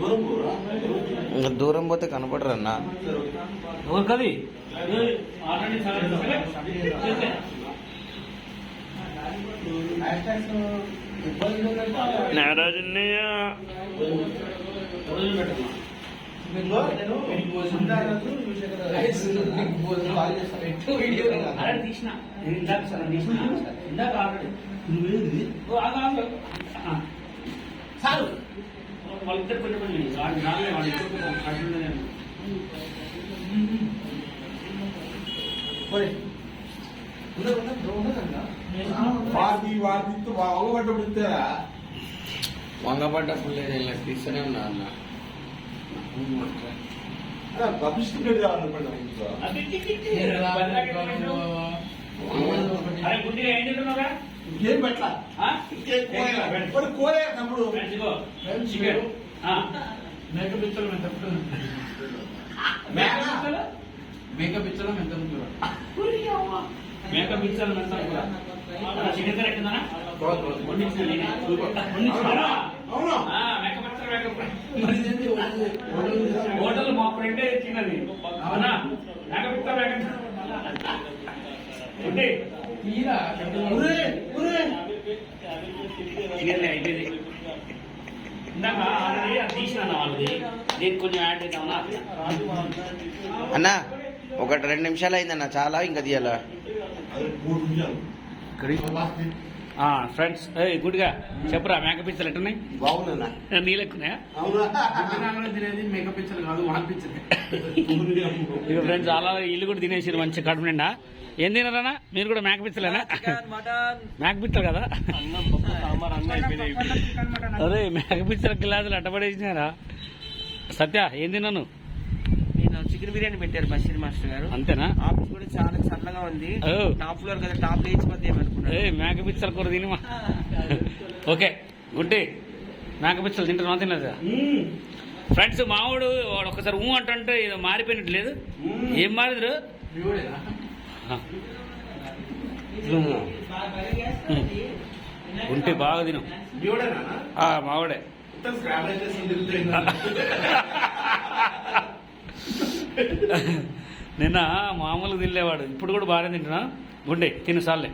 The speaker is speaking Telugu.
దూరం పోరా? ఇంకా దూరం పోతే కనపడరు అన్న. ఎవరు కది ఆల్రెడీ మీకు నేను వీడియో తీసిన. ఇందాక సార్ ఇందాక ఆల్రెడీ. నువ్వేంది? సార్. వాళ్ళిద్దరు కొంచెం కొంచెం వాది వంగపడ్డప్పుడు లేదు ఇలా తీస్తూనే ఉన్నా అన్న. పబ్లిసిటీ కావాలనుకున్నా ఇంట్లో ఇంకేం పెట్టలా కోరే తమ్ముడు మేకప్ ఎంత మేక మేకప్ ఎంత మేకప్ చికెన్ అవును హోటల్ మా ఫ్రెండే ఇచ్చినది. అవునా? ఇందాక ఆల్రెడీ అది తీసిన వాళ్ళది. నేను కొంచెం యాడ్ అన్న ఒకటి రెండు నిమిషాలు అయిందన్న చాలా ఇంకా తీయాలా? ఫ్రెండ్స్ గుడ్గా. చెప్పురా మేకప్ పిచ్చలు ఎట్టున్నాయి? బాగుందన్నా నీళ్ళెక్కున్నాయా ఇక ఫ్రెండ్స్ అలా ఇల్లు కూడా తినేసారు మంచి కడుపు నిండా. ఏం తినారన్నా? మీరు కూడా మేక పిచ్చలేనా? మేక పిచ్చలు కదా? అరే మేక పిచ్చల గ్లాసులు అట్టబడేసినారా సత్య ఏం తిన్నాను నేను చికెన్ బిర్యానీ పెట్టారు బషీర్ మాస్టర్ గారు. అంతేనా? ఆఫీస్ కూడా చాలా చల్లగా ఉంది. ఓ. టాప్ ఫ్లోర్ కదా టాప్ లేచిపోతే ఏమనుకున్నాను మేక పిచ్చల కూర తినిమా? ఓకే గుడ్డి మేక పిచ్చలు తింటున్నా తినదా ఫ్రెండ్స్ మావాడు వాడు ఒకసారి ఊ అంటుంటే ఏదో మారిపోయినట్టు లేదు. ఏం మారిದ್ರು ఉంటే బాగా తిను. మావాడే నిన్న మామూలుగా తినలేవాడు. ఇప్పుడు కూడా బాగానే తింటున్నా. గుండె తిను సార్లే